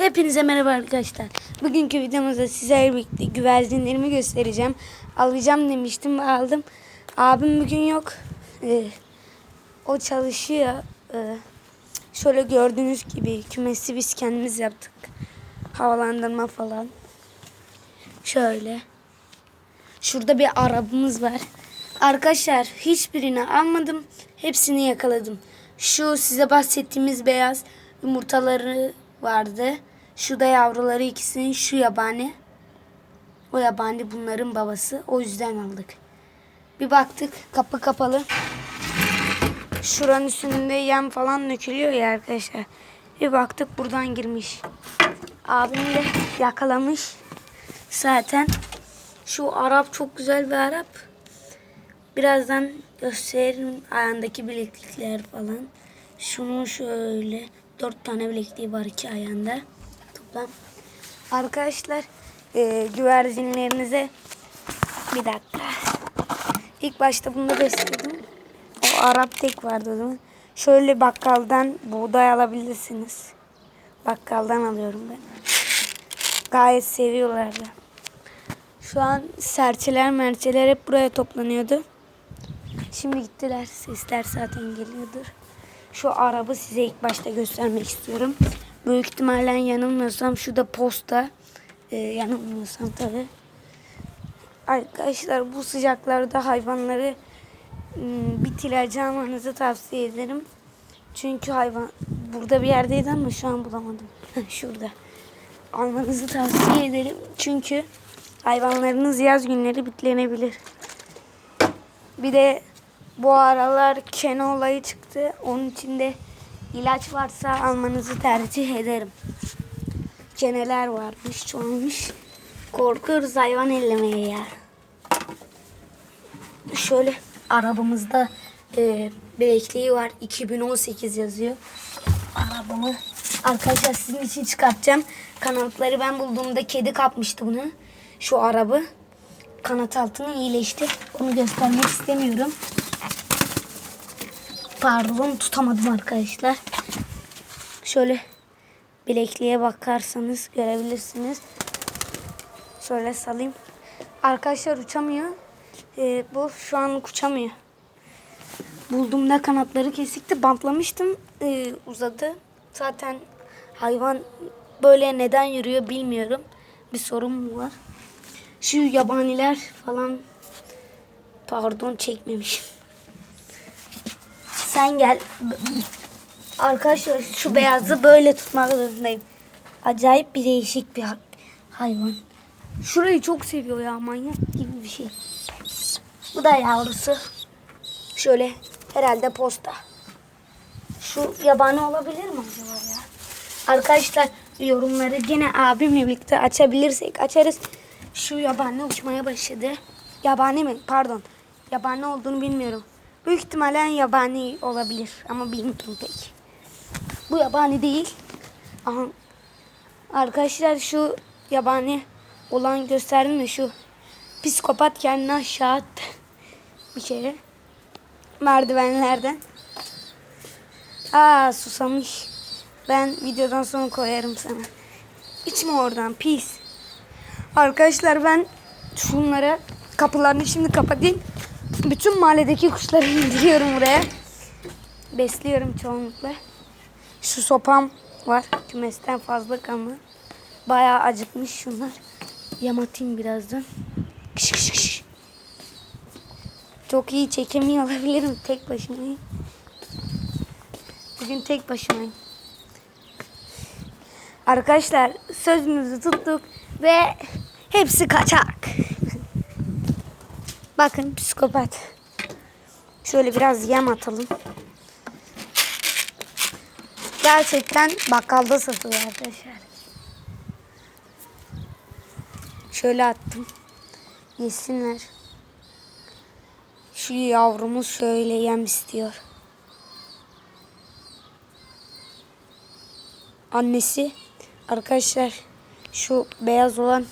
Hepinize merhaba arkadaşlar. Bugünkü videomuzda sizlerle birlikte güvercinlerimi göstereceğim. Alacağım demiştim ve aldım. Abim bugün yok. Ee, o çalışıyor. Ee, şöyle gördüğünüz gibi kümesi biz kendimiz yaptık. Havalandırma falan. Şöyle. Şurada bir arabamız var. Arkadaşlar hiçbirini almadım. Hepsini yakaladım. Şu size bahsettiğimiz beyaz yumurtaları vardı. Şu da yavruları ikisinin şu yabani. O yabani bunların babası. O yüzden aldık. Bir baktık kapı kapalı. Şuranın üstünde yem falan dökülüyor ya arkadaşlar. Bir baktık buradan girmiş. Abim de yakalamış. Zaten şu Arap çok güzel bir Arap. Birazdan gösteririm ayağındaki bileklikler falan. Şunun şöyle dört tane bilekliği var iki ayağında. Toplam. Arkadaşlar e, güvercinlerinize bir dakika. İlk başta bunu besledim. O Arap tek vardı o zaman. Şöyle bakkaldan buğday alabilirsiniz. Bakkaldan alıyorum ben. Gayet seviyorlardı. Şu an serçeler merçeler hep buraya toplanıyordu. Şimdi gittiler. Sesler zaten geliyordur. Şu araba size ilk başta göstermek istiyorum. Büyük ihtimalle yanılmıyorsam şu da posta. Ee, yanılmıyorsam tabi. Arkadaşlar bu sıcaklarda hayvanları ım, bir tilacı almanızı tavsiye ederim. Çünkü hayvan burada bir yerdeydi ama şu an bulamadım. Şurada. Almanızı tavsiye ederim. Çünkü hayvanlarınız yaz günleri bitlenebilir. Bir de bu aralar kene olayı çıktı. Onun için de ilaç varsa almanızı tercih ederim. Keneler varmış, çoğalmış. Korkuyoruz hayvan ellemeye ya. Şöyle arabamızda e, bilekliği var. 2018 yazıyor. Arabamı arkadaşlar sizin için çıkartacağım. Kanatları ben bulduğumda kedi kapmıştı bunu. Şu arabı. Kanat altını iyileşti. Onu göstermek istemiyorum. Pardon tutamadım arkadaşlar. Şöyle bilekliğe bakarsanız görebilirsiniz. Şöyle salayım. Arkadaşlar uçamıyor. Ee, bu şu an uçamıyor. Bulduğumda kanatları kesikti. Bantlamıştım. Ee, uzadı. Zaten hayvan böyle neden yürüyor bilmiyorum. Bir sorun mu var? Şu yabaniler falan pardon çekmemişim. Sen gel. Arkadaşlar şu beyazı böyle tutmak zorundayım. Acayip bir değişik bir hay- hayvan. Şurayı çok seviyor ya manyak gibi bir şey. Bu da yavrusu. Şöyle herhalde posta. Şu yabani olabilir mi acaba ya? Arkadaşlar yorumları gene abimle birlikte açabilirsek açarız. Şu yabani uçmaya başladı. Yabani mi? Pardon. Yabani olduğunu bilmiyorum. Büyük ihtimalle yabani olabilir ama bilmiyorum pek. Bu yabani değil. Aha. Arkadaşlar şu yabani olan gösterdim mi şu psikopat kendini aşağı attı. Bir kere. Merdivenlerden. Aa susamış. Ben videodan sonra koyarım sana. İçme oradan pis. Arkadaşlar ben şunlara kapılarını şimdi kapatayım. Bütün mahalledeki kuşları indiriyorum buraya. Besliyorum çoğunlukla. Şu sopam var. Kümesten fazla kanlı. Bayağı acıkmış şunlar. Yem atayım birazdan. Kış kış kış. Çok iyi çekemiyor olabilirim. Tek başımayım. Bugün tek başımayım. Arkadaşlar sözümüzü tuttuk ve hepsi kaçak. Bakın psikopat. Şöyle biraz yem atalım. Gerçekten bakkalda satılıyor arkadaşlar. Şöyle attım. Yesinler. Şu yavrumuz şöyle yem istiyor. Annesi arkadaşlar şu beyaz olan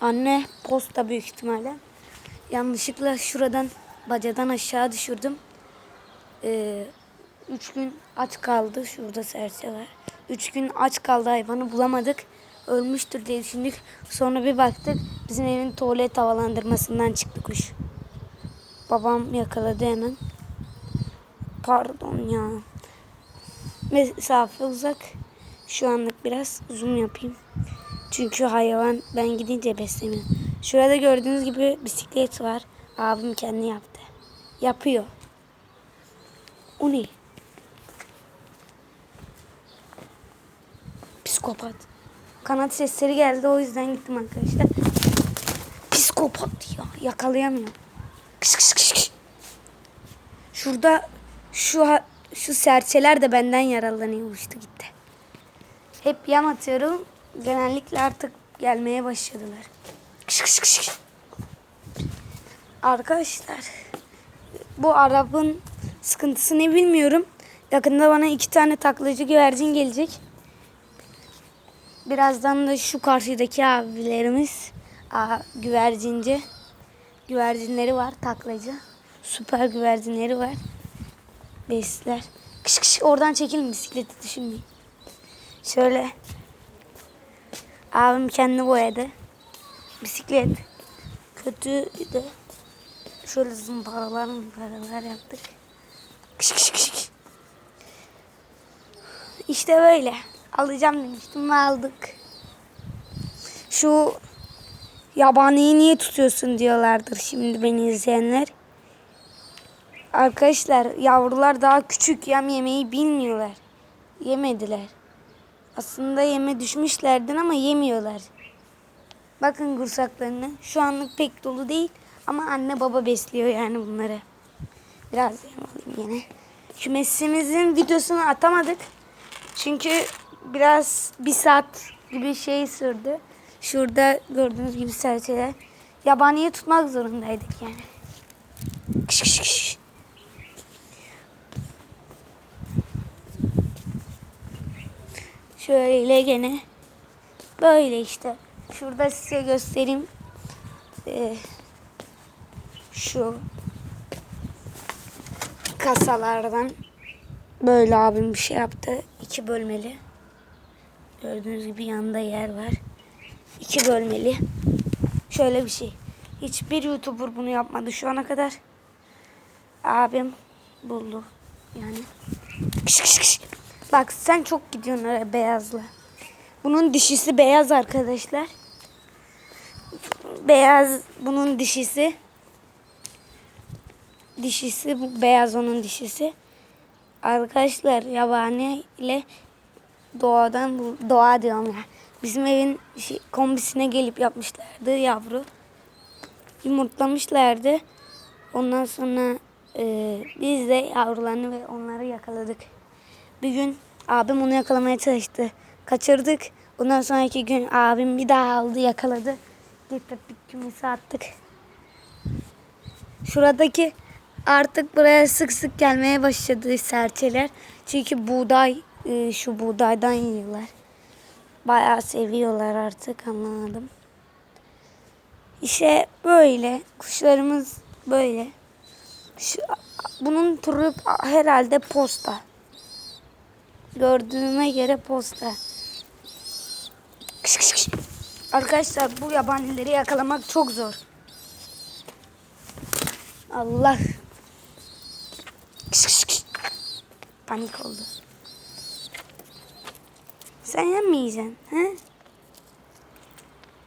anne posta büyük ihtimalle. Yanlışlıkla şuradan bacadan aşağı düşürdüm. Ee, üç gün aç kaldı. Şurada serçe. Üç gün aç kaldı hayvanı bulamadık. Ölmüştür diye düşündük. Sonra bir baktık bizim evin tuvalet havalandırmasından çıktı kuş. Babam yakaladı hemen. Pardon ya. Mesafe uzak. Şu anlık biraz zoom yapayım. Çünkü hayvan ben gidince beslemiyor. Şurada gördüğünüz gibi bisiklet var. Abim kendi yaptı. Yapıyor. O ne? Psikopat. Kanat sesleri geldi o yüzden gittim arkadaşlar. Psikopat ya yakalayamıyorum. Kış kış kış kış. Şurada şu şu serçeler de benden yaralanıyor uçtu gitti. Hep yam atıyorum. Genellikle artık gelmeye başladılar. Kış kış kış kış. Arkadaşlar bu Arap'ın sıkıntısı ne bilmiyorum. Yakında bana iki tane taklacı güvercin gelecek. Birazdan da şu karşıdaki abilerimiz aa, güvercinci. Güvercinleri var taklacı. Süper güvercinleri var. Besler. Kış kış oradan çekilin bisikleti düşünmeyin. Şöyle abim kendi boyadı. Bisiklet kötüydü. Şöyle zımparalar zımparalar yaptık. Kış kış kış. İşte böyle. Alacağım demiştim ve aldık. Şu yabaniyi niye tutuyorsun diyorlardır şimdi beni izleyenler. Arkadaşlar yavrular daha küçük yem yemeyi bilmiyorlar. Yemediler. Aslında yeme düşmüşlerden ama yemiyorlar. Bakın kursaklarını. Şu anlık pek dolu değil ama anne baba besliyor yani bunları. Biraz alayım yine. Kümesimizin videosunu atamadık. Çünkü biraz bir saat gibi şey sürdü. Şurada gördüğünüz gibi serçeler. Yabaniye tutmak zorundaydık yani. Kış kış kış. Şöyle gene böyle işte. Şurada size göstereyim. Ee, şu kasalardan böyle abim bir şey yaptı. İki bölmeli. Gördüğünüz gibi yanında yer var. İki bölmeli. Şöyle bir şey. Hiçbir YouTuber bunu yapmadı şu ana kadar. Abim buldu. Yani. Kış kış kış. Bak sen çok gidiyorsun beyazla. Bunun dişisi beyaz arkadaşlar. Beyaz bunun dişisi. Dişisi bu beyaz onun dişisi. Arkadaşlar yabani ile doğadan doğa diyorum ya. Bizim evin şey, kombisine gelip yapmışlardı yavru. Yumurtlamışlardı. Ondan sonra e, biz de yavrularını ve onları yakaladık. Bir gün abim onu yakalamaya çalıştı. Kaçırdık. Ondan sonraki gün abim bir daha aldı yakaladı. Kümesi attık. Şuradaki artık buraya sık sık gelmeye başladı serçeler. Çünkü buğday e, şu buğdaydan yiyorlar. Bayağı seviyorlar artık anladım. İşte böyle kuşlarımız böyle. Şu, bunun turu herhalde posta. Gördüğüme göre posta. Kış kış. Arkadaşlar bu yabanileri yakalamak çok zor. Allah. Kış kış kış. Panik oldu. Sen yemeyeceksin. He?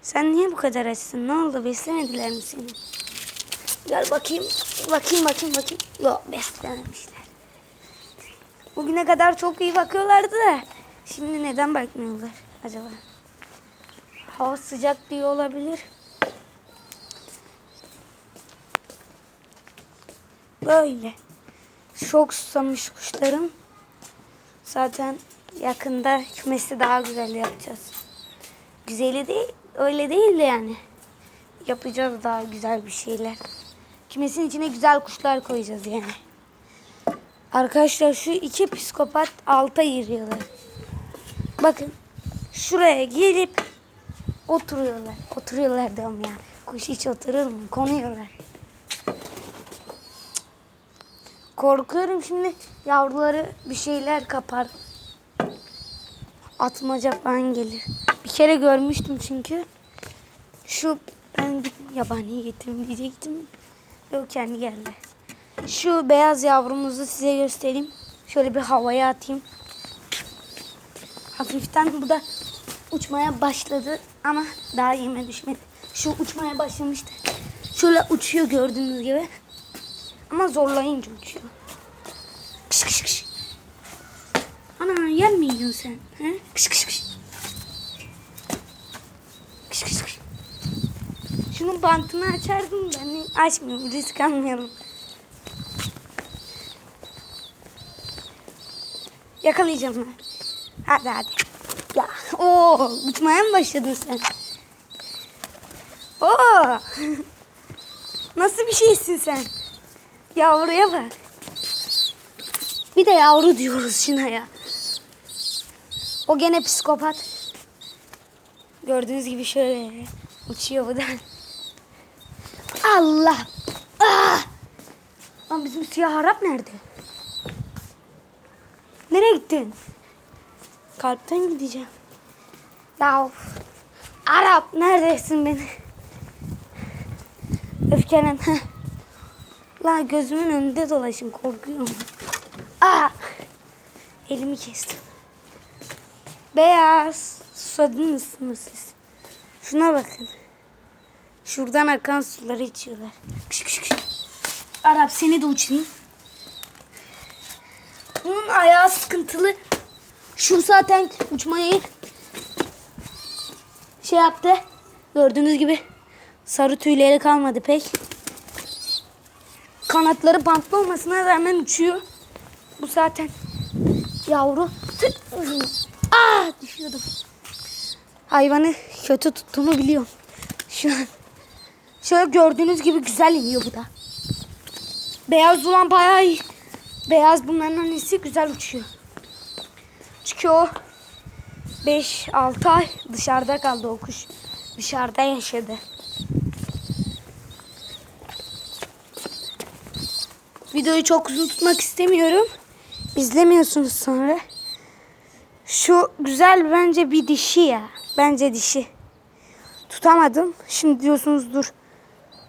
Sen niye bu kadar açsın? Ne oldu? Beslemediler mi seni? Gel bakayım. Bakayım bakayım bakayım. Yok beslememişler. Bugüne kadar çok iyi bakıyorlardı da. Şimdi neden bakmıyorlar acaba? Hava sıcak diye olabilir. Böyle. Çok susamış kuşlarım. Zaten yakında kümesi daha güzel yapacağız. Güzeli değil, öyle değil de yani. Yapacağız daha güzel bir şeyler. Kümesin içine güzel kuşlar koyacağız yani. Arkadaşlar şu iki psikopat alta giriyorlar. Bakın şuraya gelip oturuyorlar. Oturuyorlar diyorum ya. Kuş hiç oturur mu? Konuyorlar. Korkuyorum şimdi yavruları bir şeyler kapar. atmaca falan gelir. Bir kere görmüştüm çünkü. Şu ben yabani getirdim diyecektim. Yok kendi geldi. Şu beyaz yavrumuzu size göstereyim. Şöyle bir havaya atayım. Hafiften bu da uçmaya başladı ama daha yeme düşmedi. Şu uçmaya başlamıştı. Şöyle uçuyor gördüğünüz gibi. Ama zorlayınca uçuyor. Kış kış kış. Ana yer mi yiyorsun sen? He? Kış kış kış. Kış kış kış. Şunun bantını açardım ben açmıyorum risk almayalım. Yakalayacağım ben. Hadi hadi. Ya o uçmaya mı başladın sen? Oo. Nasıl bir şeysin sen? Yavruya bak. Bir de yavru diyoruz şuna ya. O gene psikopat. Gördüğünüz gibi şöyle uçuyor bu. Allah. Ah! Lan bizim siyah harap nerede? Nereye gittin? Kalpten gideceğim. Ya. Arap neredesin beni? Öfkelen. La gözümün önünde dolaşın korkuyorum. Aa! Elimi kestim. Beyaz. Susadınız mı siz? Şuna bakın. Şuradan akan suları içiyorlar. Kış kış kış. Arap seni de uçurayım. Bunun ayağı sıkıntılı. Şu zaten uçmayı şey yaptı. Gördüğünüz gibi sarı tüyleri kalmadı pek. Kanatları bantlı olmasına rağmen uçuyor. Bu zaten yavru. Ah düşüyordum. Hayvanı kötü tuttuğumu biliyorum. Şu an. Şöyle gördüğünüz gibi güzel iniyor bu da. Beyaz olan bayağı iyi. Beyaz bunların annesi güzel uçuyor. Çünkü o 5-6 ay dışarıda kaldı o kuş. Dışarıda yaşadı. Videoyu çok uzun tutmak istemiyorum. İzlemiyorsunuz sonra. Şu güzel bence bir dişi ya. Bence dişi. Tutamadım. Şimdi diyorsunuz dur.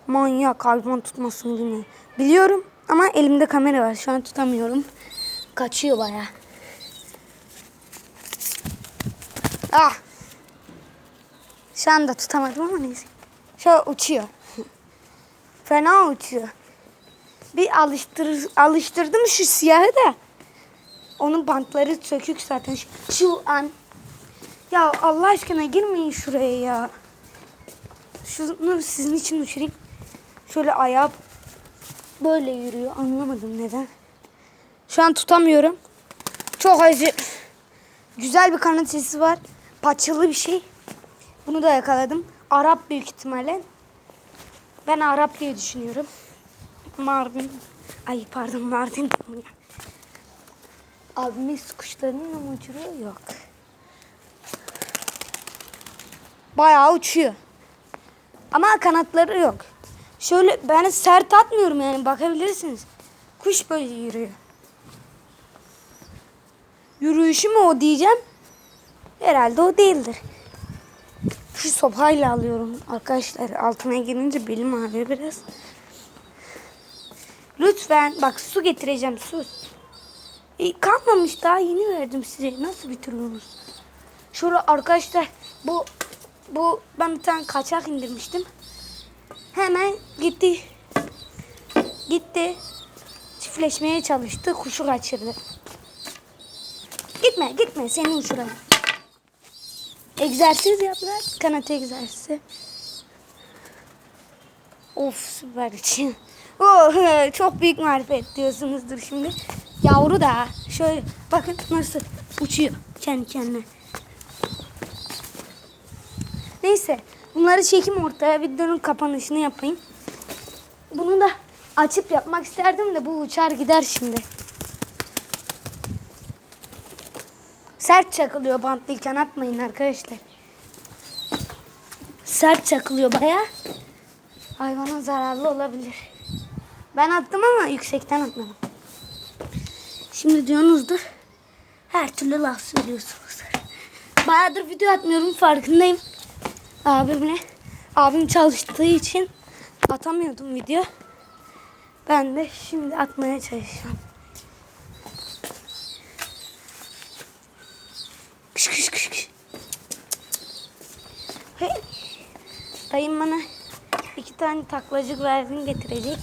Manyak hayvan tutmasını bilmiyor. Biliyorum ama elimde kamera var. Şu an tutamıyorum. Kaçıyor baya. Ah. Şu anda tutamadım ama neyse. Şöyle uçuyor. Fena uçuyor. Bir alıştır, alıştırdım şu siyahı da. Onun bantları sökük zaten. Şu, an. Ya Allah aşkına girmeyin şuraya ya. Şunu sizin için uçurayım. Şöyle ayağı böyle yürüyor. Anlamadım neden. Şu an tutamıyorum. Çok acı. Güzel bir kanat sesi var. Paçalı bir şey. Bunu da yakaladım. Arap büyük ihtimalle. Ben Arap diye düşünüyorum. Mardin. Ay pardon Mardin. Abimiz kuşlarını mı uçuruyor? Yok. Bayağı uçuyor. Ama kanatları yok. Şöyle ben sert atmıyorum yani bakabilirsiniz. Kuş böyle yürüyor. Yürüyüşü mü o diyeceğim. Herhalde o değildir. Şu sopayla alıyorum arkadaşlar. Altına girince belim ağrıyor biraz. Lütfen bak su getireceğim su. E, kalmamış daha yeni verdim size. Nasıl bitiriyorsunuz? Şurada arkadaşlar bu bu ben bir tane kaçak indirmiştim. Hemen gitti. Gitti. Çiftleşmeye çalıştı. Kuşu kaçırdı. Gitme gitme seni uçuralım. Egzersiz yaptılar. Kanat egzersizi. Of süper için. Oh, çok büyük marifet diyorsunuzdur şimdi. Yavru da şöyle bakın nasıl uçuyor kendi kendine. Neyse bunları çekim ortaya videonun kapanışını yapayım. Bunu da açıp yapmak isterdim de bu uçar gider şimdi. Sert çakılıyor bantlıyken atmayın arkadaşlar. Sert çakılıyor baya. Hayvana zararlı olabilir. Ben attım ama yüksekten atmadım. Şimdi diyorsunuzdur. Her türlü laf söylüyorsunuz. Bayağıdır video atmıyorum farkındayım. Abimle. Abim çalıştığı için atamıyordum video. Ben de şimdi atmaya çalışacağım. Kış kış kış kış. Hey. Dayım bana iki tane taklacık verdin getirecek.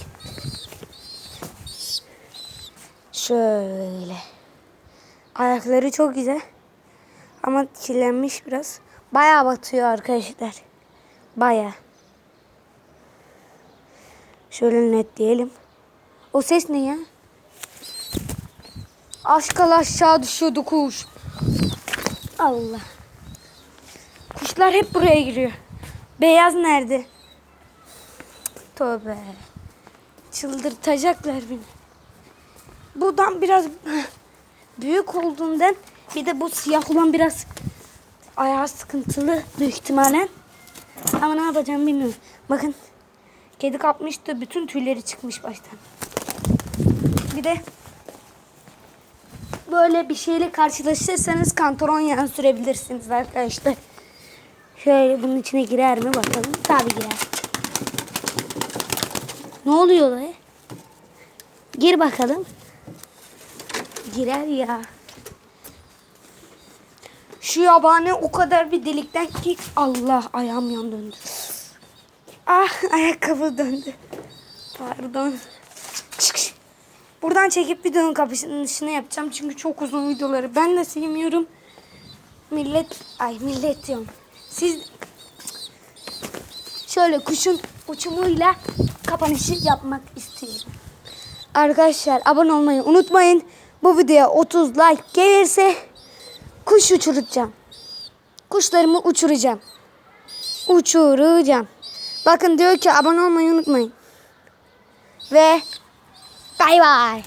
Şöyle. Ayakları çok güzel. Ama kirlenmiş biraz. Bayağı batıyor arkadaşlar. Bayağı. Şöyle netleyelim. O ses ne ya? Aşkal aşağı düşüyordu kuş. Allah. Kuşlar hep buraya giriyor. Beyaz nerede? Tövbe. Çıldırtacaklar beni. Buradan biraz büyük olduğundan bir de bu siyah olan biraz ayağı sıkıntılı büyük ihtimalle. Ama ne yapacağım bilmiyorum. Bakın kedi kapmıştı bütün tüyleri çıkmış baştan. Bir de böyle bir şeyle karşılaşırsanız kantaron yağı sürebilirsiniz arkadaşlar. Şöyle bunun içine girer mi bakalım. Tabii girer. Ne oluyor lan? Gir bakalım. Girer ya. Şu yabani o kadar bir delikten ki Allah ayağım yan döndü. Ah ayakkabı döndü. Pardon. Çık. Buradan çekip videonun kapışını yapacağım çünkü çok uzun videoları ben de sevmiyorum. Millet ay millet diyorum. Siz şöyle kuşun uçumuyla kapanışı yapmak istiyorum. Arkadaşlar abone olmayı unutmayın. Bu videoya 30 like gelirse kuş uçuracağım. Kuşlarımı uçuracağım. Uçuracağım. Bakın diyor ki abone olmayı unutmayın. Ve bay bay.